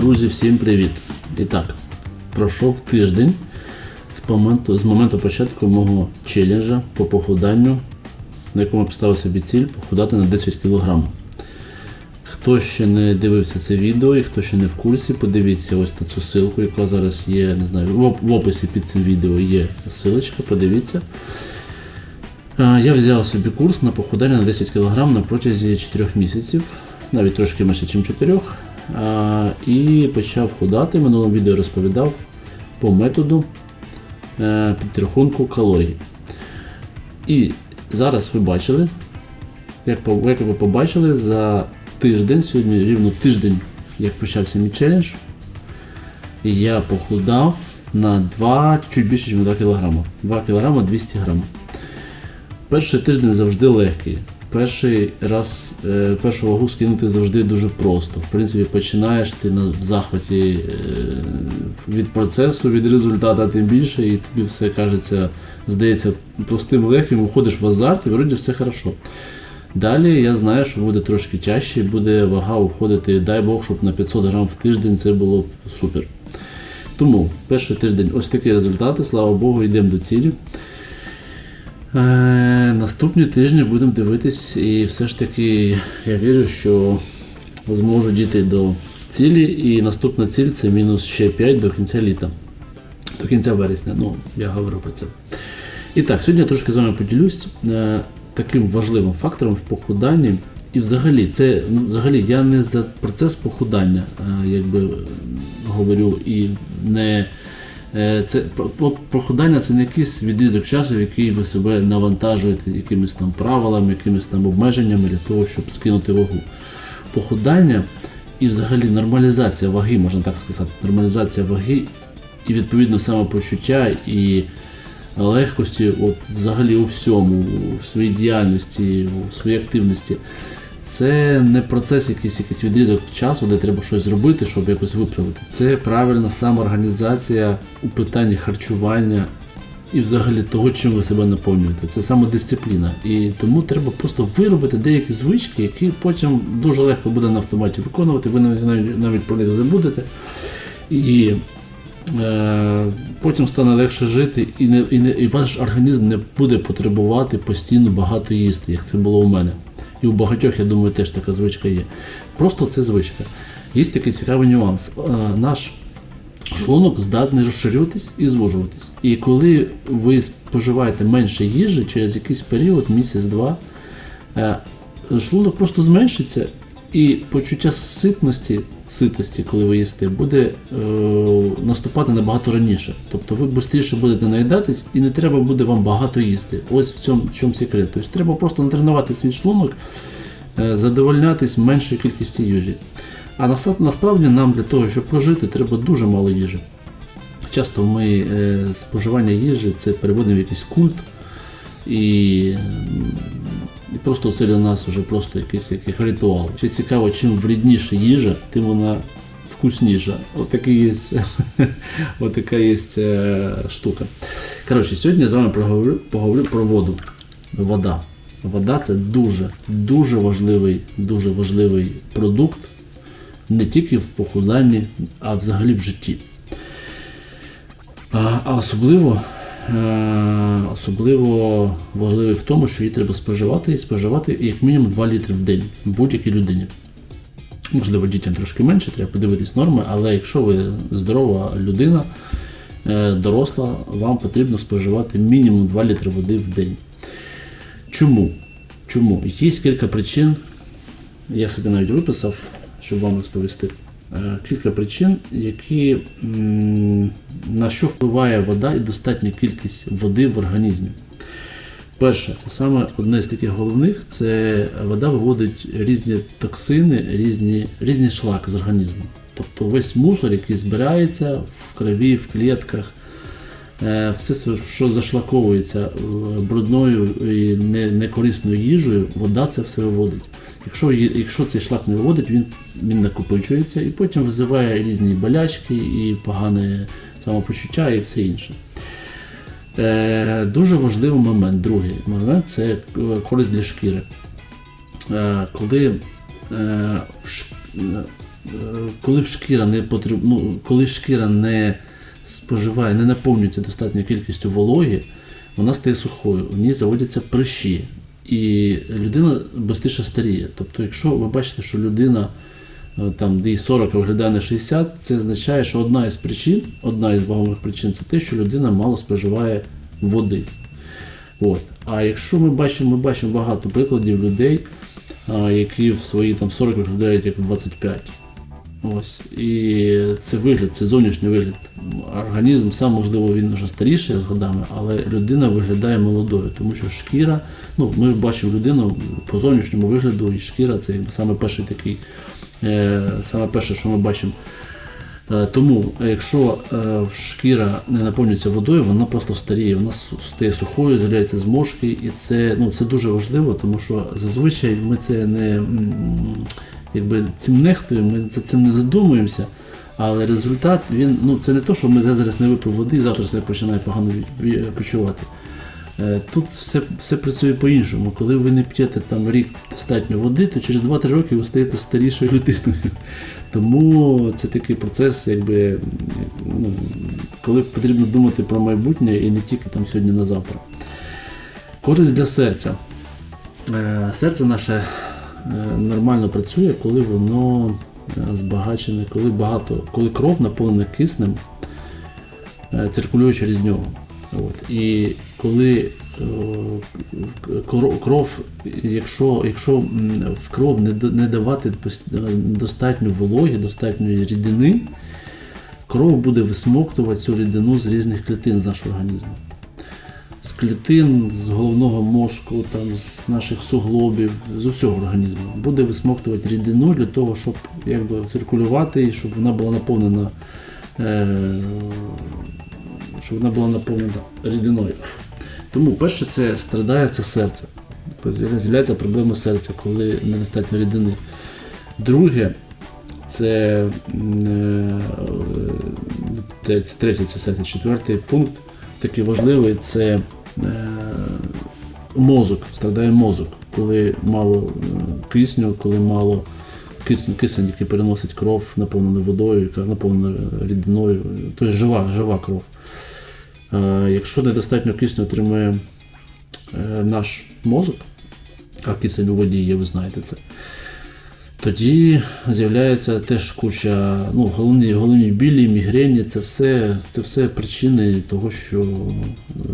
Друзі, всім привіт! І так, пройшов тиждень з моменту, з моменту початку мого челенджа по похуданню, на якому я поставив собі ціль похудати на 10 кг. Хто ще не дивився це відео і хто ще не в курсі, подивіться ось на цю ссылку, яка зараз є, не знаю, в описі під цим відео є ссылочка, подивіться. Я взяв собі курс на похудання на 10 кг на протязі 4 місяців, навіть трошки менше, ніж 4. І почав худати. В минулому відео розповідав по методу е, підрахунку калорій. І зараз ви бачили, як, ви побачили, за тиждень, сьогодні рівно тиждень, як почався мій челендж, я похудав на 2, чуть більше, ніж 2 кг. 2 кг 200 грамів. Перший тиждень завжди легкий. Перший раз е, першу вагу скинути завжди дуже просто. В принципі, починаєш ти на, в захваті е, від процесу, від результату тим більше, і тобі все кажеться, здається, простим легким, виходиш в азарт і вроді все хорошо. Далі я знаю, що буде трошки чаще, буде вага уходити, дай Бог, щоб на 500 грам в тиждень це було б супер. Тому перший тиждень ось такі результати, слава Богу, йдемо до цілі. Е, наступні тижні будемо дивитись, і все ж таки я вірю, що зможу дійти до цілі. І наступна ціль це мінус ще 5 до кінця літа, до кінця вересня. Ну, я говорю про це. І так, сьогодні я трошки з вами поділюсь е, таким важливим фактором в похуданні. І взагалі, це ну, взагалі я не за процес похудання, е, якби говорю, і не Це про- про- прохудання це не якийсь відрізок часу, в який ви себе навантажуєте якимись там правилами, якимись там обмеженнями для того, щоб скинути вагу. Похудання і взагалі нормалізація ваги, можна так сказати, нормалізація ваги і відповідно самопочуття і легкості, от взагалі у всьому, в своїй діяльності, у своїй активності. Це не процес, якийсь якийсь відрізок часу, де треба щось зробити, щоб якось виправити. Це правильна самоорганізація у питанні харчування і взагалі того, чим ви себе наповнюєте. Це самодисципліна. І тому треба просто виробити деякі звички, які потім дуже легко буде на автоматі виконувати. Ви навіть, навіть, про них забудете. І е, потім стане легше жити, і, не, і, не, і ваш організм не буде потребувати постійно багато їсти, як це було у мене. І у багатьох, я думаю, теж така звичка є. Просто це звичка. Є такий цікавий нюанс. Е, Наш шлунок здатний розширюватись і звужуватись. І коли ви споживаєте менше їжі через якийсь період, місяць-два, е, шлунок просто зменшиться, і почуття ситності, ситості, коли ви їсте, буде е, наступати набагато раніше. Тобто ви швидше будете наїдатись і не треба буде вам багато їсти. Ось в цьому, в чому секрет. Тобто треба просто натренувати свій шлунок, е, задовольнятись меншою кількістю їжі. А насад- насправді нам для того, щоб прожити, треба дуже мало їжі. Часто ми е, споживання їжі це переводимо в якийсь культ, і, і просто це для нас вже просто якийсь як ритуал. Ще цікаво, чим вредніша їжа, тим вона вкусніша. Отака є, отака є штука. Коротше, сьогодні я з вами поговорю, поговорю про воду. Вода. Вода це дуже, дуже важливий, дуже важливий продукт не тільки в похуданні, а взагалі в житті. А, особливо, особливо важливий в тому, що її треба споживати і споживати як мінімум 2 літри в день будь-якій людині. Можливо, дітям трошки менше, треба подивитись норми, але якщо ви здорова людина, е, доросла, вам потрібно споживати мінімум 2 літри води в день. Чому? Чому? Є кілька причин, я собі навіть виписав, щоб вам розповісти. Е, Кілька причин, які, на що впливає вода і достатня кількість води в організмі. Перше, це саме одне з таких головних, це вода виводить різні токсини, різні, різні шлаки з організму. Тобто весь мусор, який збирається в крові, в клітках, все, що- зашлаковується е, брудною і некорисною їжею, вода це все виводить. Якщо, якщо цей шлак не виводить, він, він накопичується і потім визиває різні болячки і погане самопочуття і все інше. Е, дуже важливий момент, другий момент це е, користь для шкіри. Е, коли е, е, е, коли шкіра не потреб... ну, коли шкіра не споживає, не наповнюється достатньою кількістю вологи, вона стає сухою, в ній заводяться прищі. І людина швидше старіє. Тобто, якщо ви бачите, що людина е, там, де їй 40 а виглядає на 60, це означає, що одна із причин, одна із вагомих причин це те, що людина мало споживає води. От. А якщо ми бачимо, ми бачимо багато прикладів людей, які в свої там 40 виглядають як в 25. Ось. І це вигляд, це зовнішній вигляд. Організм сам, можливо, він вже старіший з годами, але людина виглядає молодою, тому що шкіра, ну, ми бачимо людину по зовнішньому вигляду, і шкіра це саме перший такий, е, саме перше, що ми бачимо. Е, Тому, якщо е, шкіра не наповнюється водою, вона просто старіє, вона стає сухою, з'являються зморшки, і це, ну, це дуже важливо, тому що зазвичай ми це не якби, цим нехтуємо, ми за цим не задумуємося. Але результат він, ну це не то, що ми зараз не випив води, завтра себе починає погано почувати. Е, Тут все, все працює по-іншому. Коли ви не п'єте там рік достатньо води, то через 2-3 роки ви стаєте старішою людиною. Тому це такий процес, якби, ну, коли потрібно думати про майбутнє і не тільки там сьогодні на завтра. Користь для серця. Е, Серце наше нормально працює, коли воно е, збагачене, коли багато, коли кров наповнена киснем, е, циркулює через нього. От. І коли е, кров, якщо, якщо в кров не, давати достатньо вологи, достатньої рідини, кров буде висмоктувати цю рідину з різних клітин з нашого організму. З клітин, з головного мозку, там, з наших суглобів, з усього організму. Буде висмоктувати рідину для того, щоб якби, циркулювати і щоб вона була наповнена. Е- щоб вона була наповнена рідиною. Тому перше це страдає це серце. З'являється проблема серця, коли недостатньо рідини. Друге, це, е, це третє це. Четвертий пункт такий важливий це е, мозок, страдає мозок, коли мало е, кисню, коли мало кисень, кисень, який переносить кров, наповнену водою, яка наповнена рідиною, тобто жива, жива кров. Е, Якщо недостатньо кисню отримує наш мозок, а кисень у воді є, ви знаєте це, тоді з'являється теж куча, ну, головні, головні білі, мігрені, це все, це все причини того, що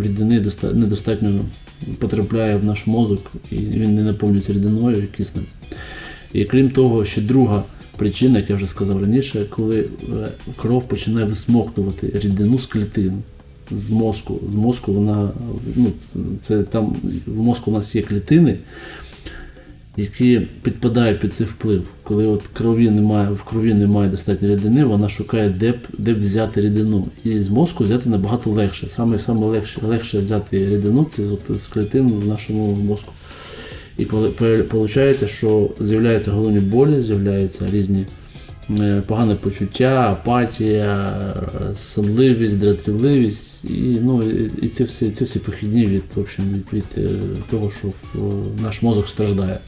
рідини недостатньо потрапляє в наш мозок, і він не наповнюється рідиною і киснем. І крім того, ще друга причина, як я вже сказав раніше, коли е, кров починає висмоктувати рідину з клітин, з мозку. З мозку вона, ну, це там в мозку у нас є клітини, які підпадають під цей вплив. Коли от крові немає, в крові немає достатньо рідини, вона шукає, де б, де взяти рідину. І з мозку взяти набагато легше. Саме, саме легше, легше взяти рідину це з, з клітин в нашому мозку. І виходить, що з'являються головні болі, з'являються різні е, погане почуття, апатія, сонливість, дратівливість, і, ну, і, ці всі, ці всі похідні від, в общем, від, від е, того, що наш мозок страждає.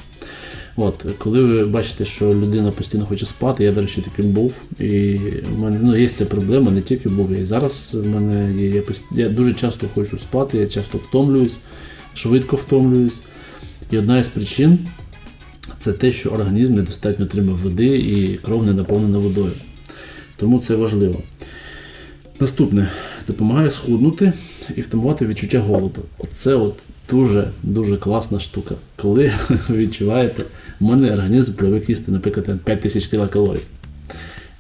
От, коли ви бачите, що людина постійно хоче спати, я, до речі, таким був. І в мене ну, є ця проблема, не тільки був. І зараз в мене є. Я, я дуже часто хочу спати, я часто втомлююсь, швидко втомлююсь. І одна із причин це те, що організм недостатньо отримав води і кров не наповнена водою. Тому це важливо. Наступне допомагає схуднути і втамувати відчуття голоду. Оце от дуже дуже класна штука. Коли ви відчуваєте, у мене організм привик їсти, наприклад, 5 тисяч кілокалорій.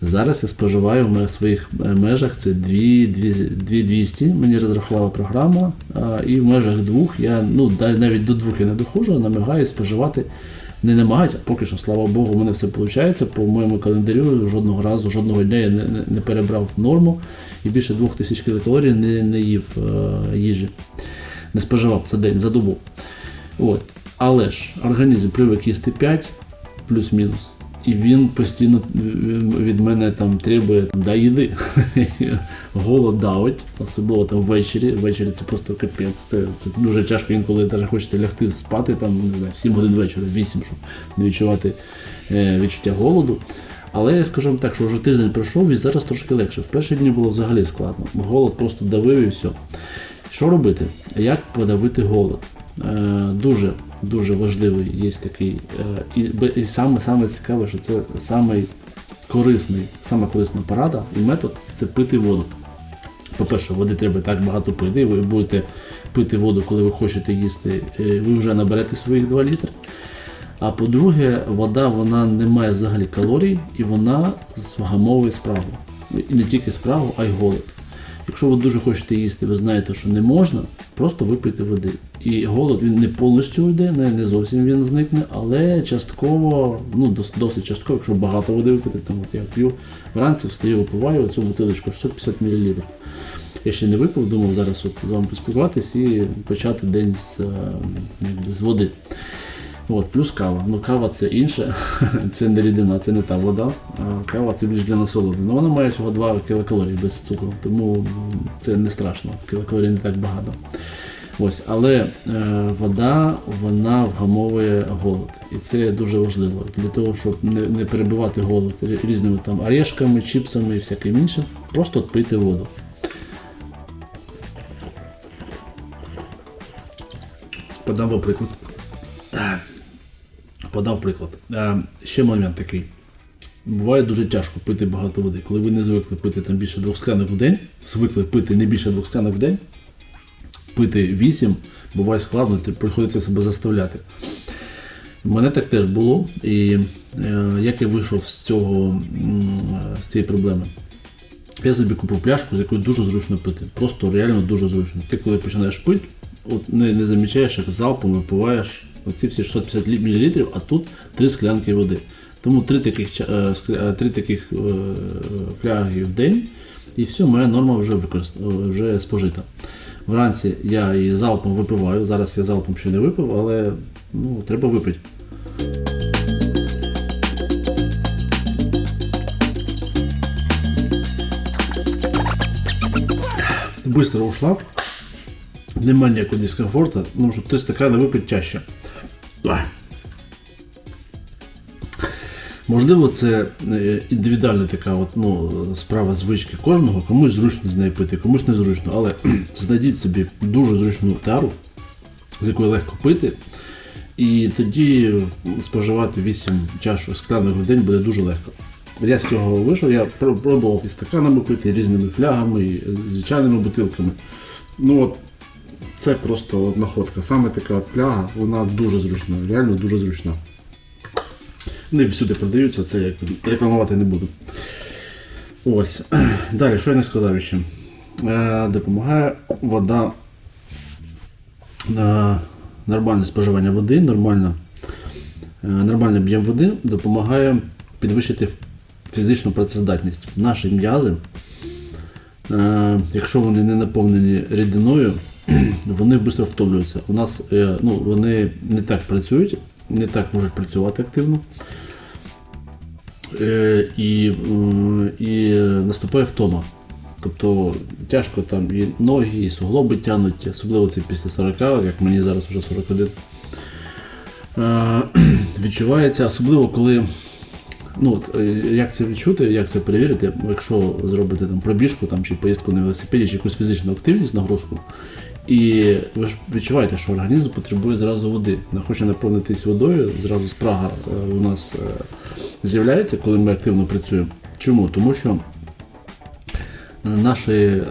Зараз я споживаю в своїх е, межах це 2200, мені розрахувала програма, і в межах двох я ну навіть до двох я не доходжу, намагаюся споживати. Не намагаюся, поки що, слава Богу, у мене все виходить. По моєму календарю жодного разу, жодного дня я не, не перебрав норму і більше 2000 кілокалорій не, не їв е, їжі. Не споживав за день, за добу. От. Але ж організм привик їсти 5 плюс-мінус. І він постійно від мене там требує там, дай їди. Голод давить, особливо там ввечері. Ввечері це просто капець. Це, це дуже тяжко інколи навіть хочете лягти спати там, не знаю, в 7 годин вечора, 8, щоб не відчувати е, відчуття голоду. Але я скажу вам так, що вже тиждень пройшов і зараз трошки легше. В перші дні було взагалі складно. Голод просто давив і все. Що робити? Як подавити голод? Е, дуже дуже важливий є такий. Е, і, і саме, саме цікаве, що це самий корисний, сама корисна порада і метод це пити воду. По-перше, води треба так багато пити. Ви будете пити воду, коли ви хочете їсти, е, ви вже наберете своїх 2 літри. А по-друге, вода вона не має взагалі калорій і вона вгамовує спрагу. І не тільки спрагу, а й голод. Якщо ви дуже хочете їсти, ви знаєте, що не можна, просто випийте води. І голод він не повністю йде, не, не зовсім він зникне, але частково, ну дос- досить частково, якщо багато води випити, там от я п'ю вранці, встаю, випиваю цю бутилочку 650 мл. Я ще не випив, думав зараз от з вами поспілкуватись і почати день з, е, якби, з води. От, плюс кава. Ну кава це інше, це не рідина, це не та вода, а кава це більш для насолоди. Ну вона має всього 2 кілокалорії без цукру, тому це не страшно, кілокалорій не так багато. Ось, але е, вода вона вгамовує голод. І це дуже важливо для того, щоб не, не перебивати голод різними там орешками, чіпсами і всяким іншим. Просто пийте воду. Подам приклад. Подав приклад. Е, ще момент такий. Буває дуже тяжко пити багато води. Коли ви не звикли пити там більше двох склянок в день, звикли пити не більше двох склянок в день, пити 8, буває складно, приходиться себе заставляти. Мене так теж було. І е, як я вийшов з цього з цієї проблеми? Я собі купив пляшку, з якою дуже зручно пити. Просто реально дуже зручно. Ти коли починаєш пити, от не, не замічаєш, як залпом випиваєш оці всі 650 мл, а тут три склянки води. Тому три таких, ча- е, скля- е, таких е, фляги в день, і все, моя норма вже вже спожита. Вранці я її залпом випиваю. Зараз я залпом ще не випив, але ну, треба випити. Быстро ушла. Нема ніякого дискомфорту, ну, щоб три стакани випити чаще. Ах. Можливо, це е, індивідуальна така от, ну, справа звички кожного, комусь зручно з нею пити, комусь незручно, але знайдіть собі дуже зручну тару, з якої легко пити, і тоді споживати 8 чашок склянок в день буде дуже легко. Я з цього вийшов, я пробував і стаканами пити, і різними флягами, і звичайними бутилками. Ну от, це просто от находка. Саме така фляга, вона дуже зручна, реально дуже зручна. Вони всюди продаються, це як рекламувати не буду. Ось. Далі, що я не сказав ще? Е, допомагає вода на нормальне споживання води, нормальна, е, нормальний об'єм води допомагає підвищити фізичну працездатність. Наші м'язи, е, якщо вони не наповнені рідиною, вони швидко втомлюються. У нас е, ну, вони не так працюють, не так можуть працювати активно. Е, і, і наступає втома. Тобто тяжко там і ноги, і суглоби тянуть, особливо це після 40, як мені зараз вже 41. Е, відчувається, особливо коли. Ну, як це відчути, як це перевірити, якщо зробите там пробіжку там, чи поїздку на велосипеді, чи якусь фізичну активність, нагрузку, і ви ж відчуваєте, що організм потребує зразу води. Не хоче наповнитись водою, зразу спрага е, у нас е, з'являється, коли ми активно працюємо. Чому? Тому що наші е,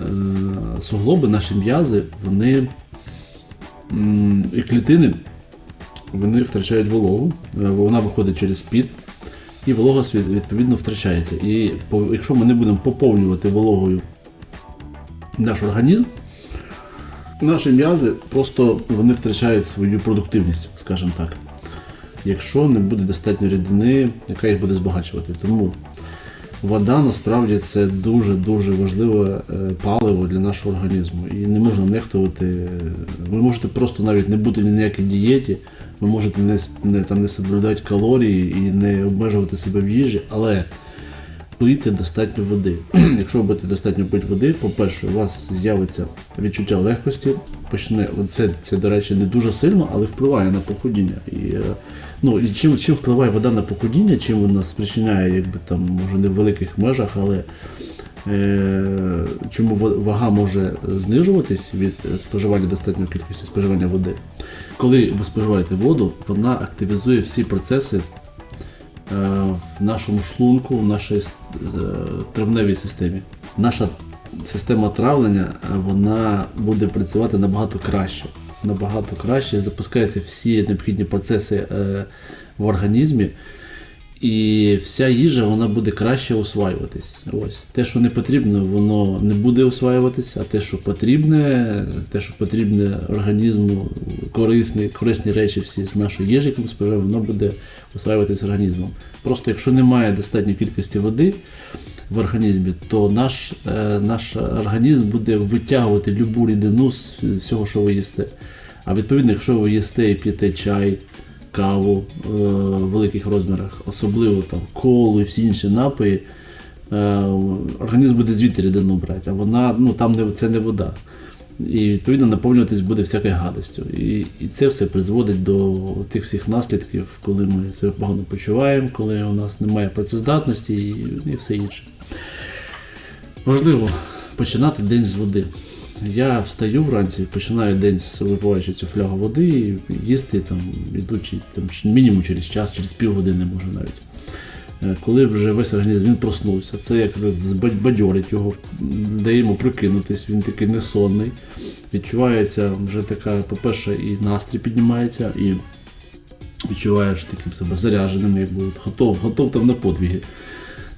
суглоби, наші м'язи, вони і клітини вони втрачають вологу, вона виходить через піт, і волога відповідно втрачається. І якщо ми не будемо поповнювати вологою наш організм, наші м'язи просто вони втрачають свою продуктивність, скажімо так. Якщо не буде достатньо рідини, яка їх буде збагачувати. Тому вода насправді це дуже-дуже важливе е, паливо для нашого організму. І не можна нехтувати. Ви можете просто навіть не бути ні на ніякій дієті, ви можете не, не, там, не соблюдати калорії і не обмежувати себе в їжі, але пийте достатньо води. Якщо ви будете достатньо пити води, по-перше, у вас з'явиться відчуття легкості. Почне це, це, до речі, не дуже сильно, але впливає на похудіння. І, е, ну, і чим, чим впливає вода на похудіння, чим вона спричиняє, якби там, може, не в великих межах, але е, чому вага може знижуватись від споживання достатньої кількості споживання води. Коли ви споживаєте воду, вона активізує всі процеси в нашому шлунку, в нашій е, травневій системі. Наша система травлення е, вона буде працювати набагато краще. Набагато краще запускаються всі необхідні процеси е, в організмі, і вся їжа вона буде краще усваюватись. Ось те, що не потрібно, воно не буде усваюватися, а те, що потрібне, те, що потрібне організму, корисні, корисні речі всі з нашої їжі, яку ми споживаємо, воно буде усваюватися організмом. Просто якщо немає достатньої кількості води в організмі, то наш, е, наш організм буде витягувати любу рідину з всього, що ви їсте. А відповідно, якщо ви їсте і п'єте чай, каву е, в великих розмірах, особливо там колу і всі інші напої, е, організм буде звідти рідину брати, а вона ну, там не, це не вода. І відповідно наповнюватись буде всякою гадостю. І, і це все призводить до тих всіх наслідків, коли ми себе погано почуваємо, коли у нас немає працездатності і, і все інше. Важливо починати день з води. Я встаю вранці, починаю день випиваючи цю флягу води і їсти там, ідучи там, мінімум через час, через півгодини може навіть. Е, Коли вже весь організм він проснувся, це як бадьорить його, дає йому прокинутись, він такий несонний. Відчувається вже така, по-перше, і настрій піднімається, і відчуваєш таким себе зарядженим, якби готов, готов там на подвіги.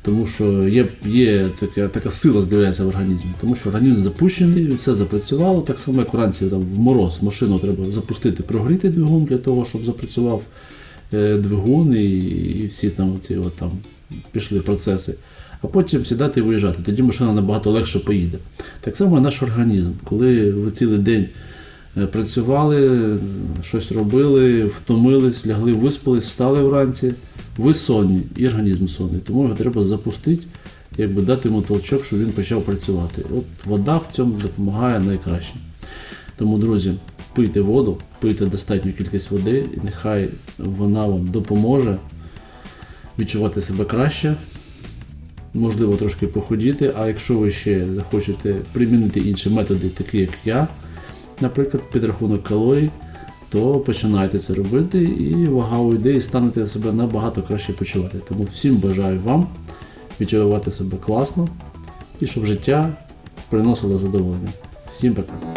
Тому що є, є така, така сила з'являється в організмі, тому що організм запущений, все запрацювало, так само, як вранці там, в мороз машину треба запустити, прогріти двигун для того, щоб запрацював е, двигун і, і всі там, ці, от, там пішли процеси. А потім сідати і виїжджати. Тоді машина набагато легше поїде. Так само наш організм, коли ви цілий день працювали, щось робили, втомились, лягли, виспались, встали вранці, ви сонні, і організм сонний. Тому його треба запустити, якби дати йому толчок, щоб він почав працювати. От вода в цьому допомагає найкраще. Тому, друзі, пийте воду, пийте достатню кількість води, і нехай вона вам допоможе відчувати себе краще, можливо, трошки похудіти. А якщо ви ще захочете примінити інші методи, такі як я, наприклад, підрахунок калорій, то починайте це робити і вага уйде, і станете себе набагато краще почувати. Тому всім бажаю вам відчувати себе класно і щоб життя приносило задоволення. Всім пока!